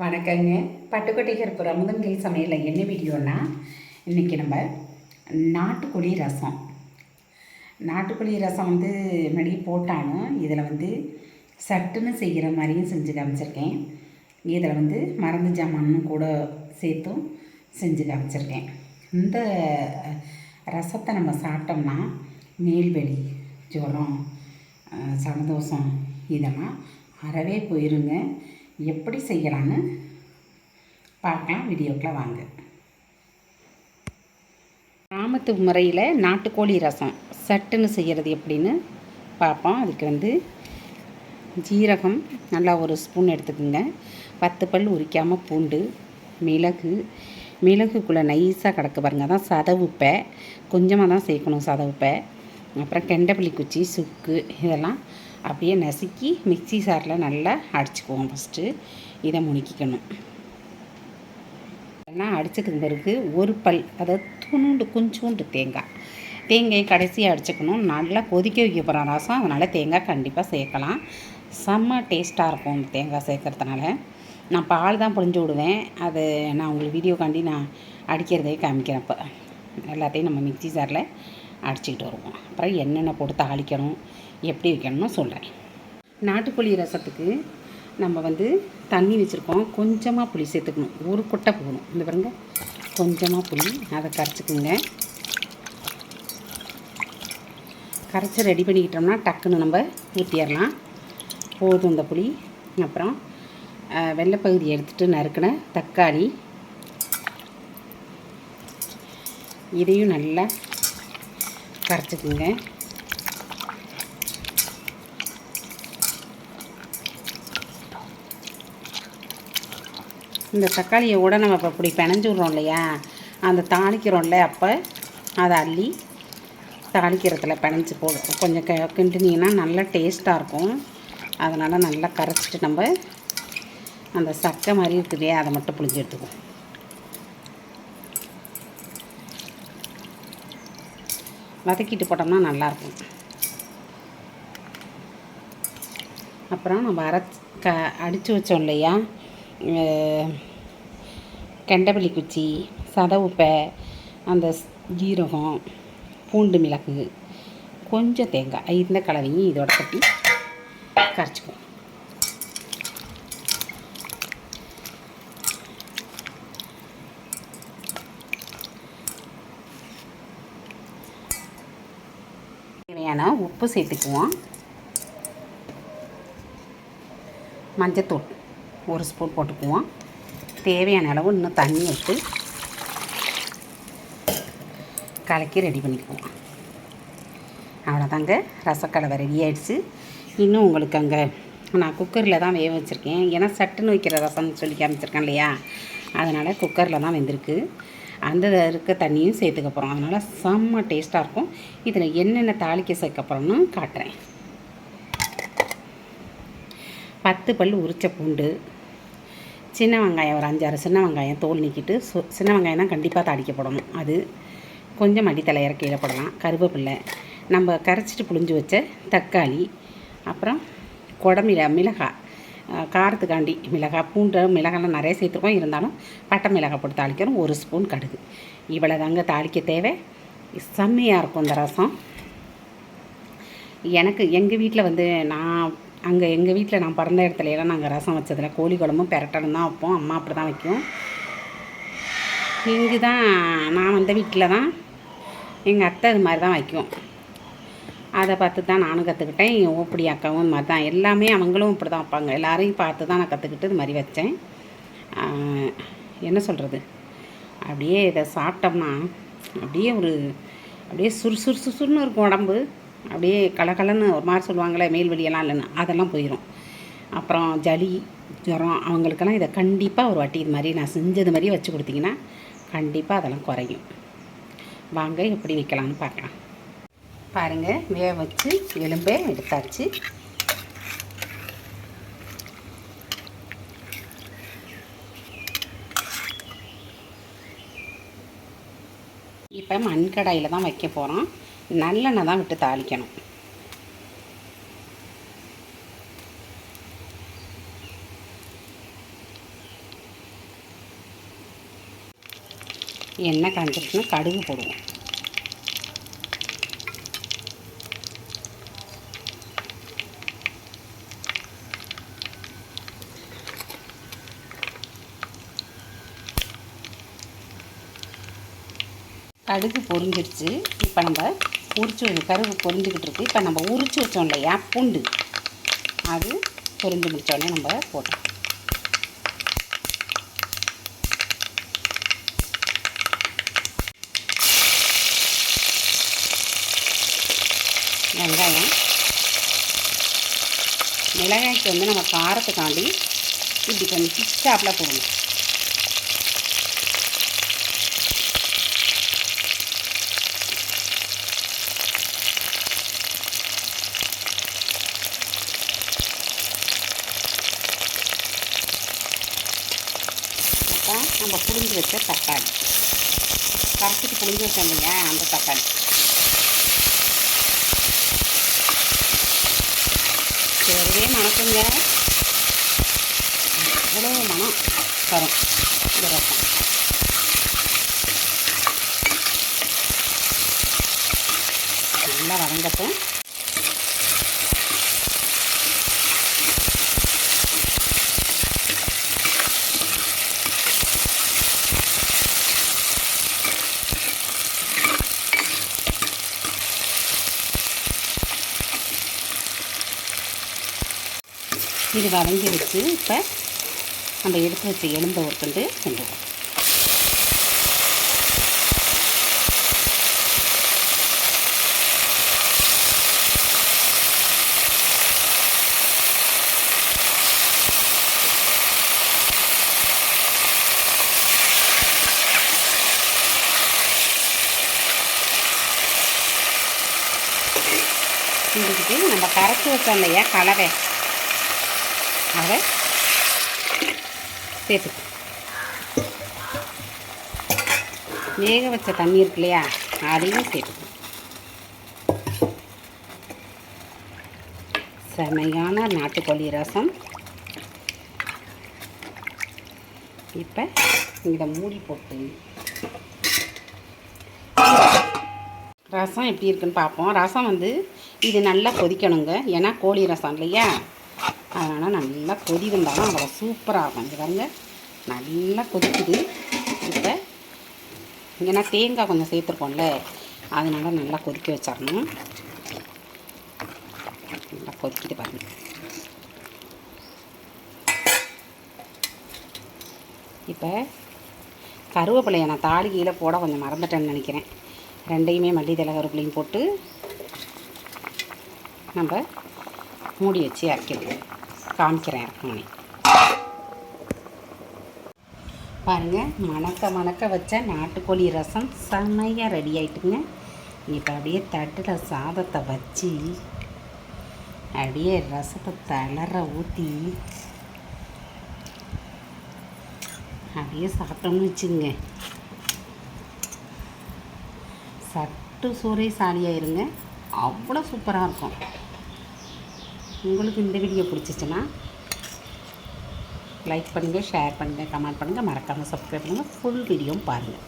வணக்கங்க. பட்டுக்கோட்டை கருப்பூர் அமுதன்கில் சமையலில் என்ன வீடியோன்னா இன்றைக்கி நம்ம நாட்டுக்கோழி ரசம். நாட்டுக்கோழி ரசம் வந்து முன்னாடி போட்டாலும் இதில் வந்து சட்டுன்னு செய்கிற மாதிரியும் செஞ்சு காமிச்சிருக்கேன். இதில் வந்து மருந்து ஜாமானும் கூட சேர்த்தும் செஞ்சு காமிச்சிருக்கேன். இந்த ரசத்தை நம்ம சாப்பிட்டோம்னா மேல்வெளி ஜுரம் சந்தோஷம் இதெல்லாம் அறவே போயிருங்க. எப்படி செய்யலான்னு பார்க்கலாம் வீடியோக்குள்ளே வாங்க. கிராமத்து முறையில் நாட்டுக்கோழி ரசம். சட்டுன்னு செய்கிறது எப்படின்னு பார்ப்போம். அதுக்கு வந்து ஜீரகம் நல்லா ஒரு ஸ்பூன் எடுத்துக்கோங்க. பத்து பல் உரிக்காமல் பூண்டு மிளகு. மிளகுக்குள்ளே நைஸாக கிடக்கு பாருங்க. அதான் சதவுப்பை கொஞ்சமாக தான் சேர்க்கணும் சதவுப்பை அப்புறம் கெண்டப்பள்ளி குச்சி சுக்கு இதெல்லாம் அப்படியே நசுக்கி மிக்ஸி சாரில் நல்லா அடிச்சுக்குவோம் ஃபஸ்ட்டு இதை முணுக்கிக்கணும். எல்லாம் அடிச்சதுக்கு பிறகு ஒரு பல் அதாவது துணுண்டு கொஞ்சோண்டு தேங்காய். தேங்காய் கடைசியாக அடிச்சுக்கணும். நல்லா கொதிக்க வைக்க போகிறோம் ரசம் அதனால் தேங்காய் கண்டிப்பாக சேர்க்கலாம். செம்ம டேஸ்ட்டாக இருக்கும் தேங்காய் சேர்க்கறதுனால. நான் பால் தான் புழிஞ்சு விடுவேன். அது நான் உங்களுக்கு வீடியோக்காண்டி நான் அடிக்கிறதே காமிக்கிறேன் இப்போ எல்லாத்தையும் நம்ம மிக்ஸி ஜாரில் அடிச்சுக்கிட்டு வருவோம். அப்புறம் என்னென்ன போட்டு தாளிக்கணும் எப்படி வைக்கணும்னு சொல்கிறேன் நாட்டுக்கோழி ரசத்துக்கு நம்ம வந்து தண்ணி வச்சுருக்கோம். கொஞ்சமாக புளி சேர்த்துக்கணும். ஒரு கொட்டை போகணும் இந்த பாருங்க. கொஞ்சமாக புளி. அதை கரைச்சிக்குங்க. கரைச்சி ரெடி பண்ணிக்கிட்டோம்னா டக்குன்னு நம்ம ஊற்றிடலாம் போதும் இந்த புளி. அப்புறம் வெள்ளைப்பகுதி எடுத்துகிட்டு நறுக்கின தக்காளி. இதையும் நல்லா கரைச்சிக்குங்க. இந்த தக்காளியை கூட நம்ம இப்போ இப்படி பிணைஞ்சு விட்றோம் இல்லையா? அந்த தாளிக்கிறோம்ல அப்போ அதை அள்ளி தாளிக்கிறதுல பிணைஞ்சு போடும் கொஞ்சம் க கிண்டுனீங்கன்னா நல்லா டேஸ்ட்டாக இருக்கும். அதனால் நல்லா கரைச்சிட்டு நம்ம அந்த சக்கை மாதிரி இருக்குதே அதை மட்டும் புளிஞ்சு எடுத்துக்குவோம். வதக்கிட்டு போட்டோம்னா நல்லாயிருக்கும். அப்புறம் நம்ம அரைச்சி க அடித்து வச்சோம் இல்லையா? அஹ், குச்சி சதவுப்பை அந்த ஜீரகம் பூண்டு மிளகு கொஞ்சம் தேங்காய் இந்த கலவையும் இதோட கட்டி கரைச்சிக்குவோம். தேவையான உப்பு சேர்த்துக்குவோம். மஞ்சத்தூள். ஒரு ஸ்பூன் போட்டுக்குவோம். தேவையான அளவு இன்னும் தண்ணி விட்டு கலக்கி ரெடி பண்ணிக்குவோம். அவ்வளோதாங்க ரசக்கலவை ரெடி ஆகிடுச்சு இன்னும் உங்களுக்கு அங்கே நான் குக்கரில் தான் வேக வச்சுருக்கேன். ஏன்னா சட்டுன்னு வைக்கிற ரசம்னு சொல்லி காமிச்சிருக்கேன் இல்லையா? அதனால் குக்கரில் தான் வெந்திருக்கு. அந்த இருக்க தண்ணியும் சேர்த்துக்க போகிறோம் அதனால் செம்ம டேஸ்ட்டாக இருக்கும். இதில் என்னென்ன தாளிக்க சேர்க்க போகிறோம்னு காட்டுறேன். பத்து பல் உரிச்ச பூண்டு சின்ன வெங்காயம் ஒரு அஞ்சாறு சின்ன வெங்காயம் தோல் நீக்கிட்டு சு சின்ன வெங்காயம் தான் கண்டிப்பாக தாளிக்கப்படணும் அது கொஞ்சம் மல்லித்தலை இறக்கையில் போடலாம். கருவேப்பில்லை நம்ம கரைச்சிட்டு புளிஞ்சு வச்ச தக்காளி அப்புறம் குடமிள மிளகாய் காரத்துக்காண்டி மிளகாய் பூண்டு மிளகாய்லாம் நிறைய சேர்த்துருக்கோம். இருந்தாலும் பட்டை மிளகாய் போட்டு தாளிக்கிறோம். ஒரு ஸ்பூன் கடுகு. இவ்வளோ தாங்க தாளிக்க தேவை. செம்மையாக இருக்கும் இந்த ரசம். எனக்கு எங்கள் வீட்டில் வந்து நான் அங்கே எங்கள் வீட்டில் நான் பிறந்த இடத்துல எல்லாம் நாங்கள் ரசம் வச்சதில்ல கோழி குழம்பும் பெரட்டலும் தான் வைப்போம். அம்மா அப்படி தான் வைக்கும். இங்கு தான் நான் வந்த வீட்டில் தான் எங்கள் அத்தை இது மாதிரி தான் வைக்கும். அதை பார்த்து தான் நானும் கற்றுக்கிட்டேன் என் ஓப்படி அக்காவும் இது மாதிரி தான் எல்லாமே அவங்களும் இப்படி தான் வைப்பாங்க. எல்லாரையும் பார்த்து தான் நான் கற்றுக்கிட்டு இது மாதிரி வச்சேன். என்ன சொல்கிறது அப்படியே இதை சாப்பிட்டோம்னா அப்படியே ஒரு அப்படியே சுறுசுறு சுறுசுறுன்னு இருக்கும் உடம்பு. அப்படியே கலகலன்னு ஒரு மாதிரி சொல்லுவாங்களே மேல் வழியெல்லாம் இல்லைன்னு அதெல்லாம் போயிடும் அப்புறம் ஜலி ஜுரம் அவங்களுக்கெல்லாம் இதை கண்டிப்பாக ஒரு வாட்டி இது மாதிரி நான் செஞ்சது மாதிரி வச்சு கொடுத்தீங்கன்னா கண்டிப்பாக அதெல்லாம் குறையும். வாங்க எப்படி வைக்கலாம்னு பார்க்கலாம். பாருங்கள் வேக வச்சு எலும்பே எடுத்தாச்சு. இப்போ மண் கடாயில் தான் வைக்க போகிறோம் நல்லெண்ணெய் தான் விட்டு தாளிக்கணும். எண்ணெய் காய்ஞ்சிருச்சுன்னா கடுகு போடுவோம். கடுகு பொரிஞ்சிருச்சு. இப்போ நம்ம உரிச்சு கருவு பொரிஞ்சுக்கிட்டு இருக்கு. இப்போ நம்ம உரிச்சு வச்சோம் இல்லையா பூண்டு. அது பொரிஞ்சு முடித்தோடனே நம்ம போட்டோம். வெங்காயம். மிளகாய்க்கு வந்து நம்ம காரத்துக்காண்டி இப்படி கொஞ்சம் பிச்சாப்பில் போடணும் அப்புறம் நம்ம புளிஞ்சு வச்ச தக்காளி. கரைச்சிட்டு புளிஞ்சு வச்சோம் இல்லையா அந்த தக்காளி. சரிவே மணக்குங்க. அவ்வளோ மனம் தரும் இந்த ரசம். நல்லா வதங்கட்டும். இது வதங்கி வச்சு இப்போ நம்ம எடுத்து வச்ச எலும்பை ஒருத்தண்டு செஞ்சுருவோம் செஞ்சுக்கிட்டு நம்ம கரைச்சி வச்சோம் இல்லையா கலவை அதை சேர்த்துக்கணும் வேக வச்ச தண்ணி இருக்கு இல்லையா அதையும் சேர்த்துக்கணும் செமையான நாட்டுக்கோழி ரசம். இப்போ இதை மூடி போட்டு ரசம் எப்படி இருக்குன்னு பார்ப்போம். ரசம் வந்து இது நல்லா கொதிக்கணுங்க. ஏன்னா கோழி ரசம் இல்லையா? அதனால் நல்லா கொதி வந்தாலும் அவ்வளோ சூப்பராக இருக்கும். இங்கே பாருங்க நல்லா கொதிக்குது. இப்போ ஏன்னா தேங்காய் கொஞ்சம் சேர்த்துருக்கோம்ல அதனால் நல்லா கொதிக்க வச்சிடணும். நல்லா கொதிக்கிட்டு பாருங்க. இப்போ கருவேப்பிலையை நான் தாலி கீழே போட கொஞ்சம் மறந்துட்டேன்னு நினைக்கிறேன். ரெண்டையுமே மல்லி தலை கருவேப்பிலையும் போட்டு நம்ம மூடி வச்சு இறக்கிடுவோம் காமிக்கிறேன் இறக்கணுனே பாருங்கள் மணக்க மணக்க வச்ச நாட்டுக்கோழி ரசம் செம்மையாக ரெடி ஆகிட்டுங்க இப்போ அப்படியே தட்டில் சாதத்தை வச்சு அப்படியே ரசத்தை தளர ஊற்றி அப்படியே சாப்பிட்டோம்னு வச்சுங்க. சட்டு சூறை சாலியாயிருங்க. அவ்வளோ சூப்பராக இருக்கும். உங்களுக்கு இந்த வீடியோ பிடிச்சிச்சின்னா லைக் பண்ணுங்கள் ஷேர் பண்ணுங்கள் கமெண்ட் பண்ணுங்கள் மறக்காமல் சப்ஸ்கிரைப் பண்ணுங்கள் ஃபுல் வீடியோவும் பாருங்கள்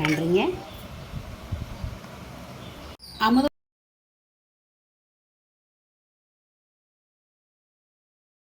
நன்றிங்க. அமுத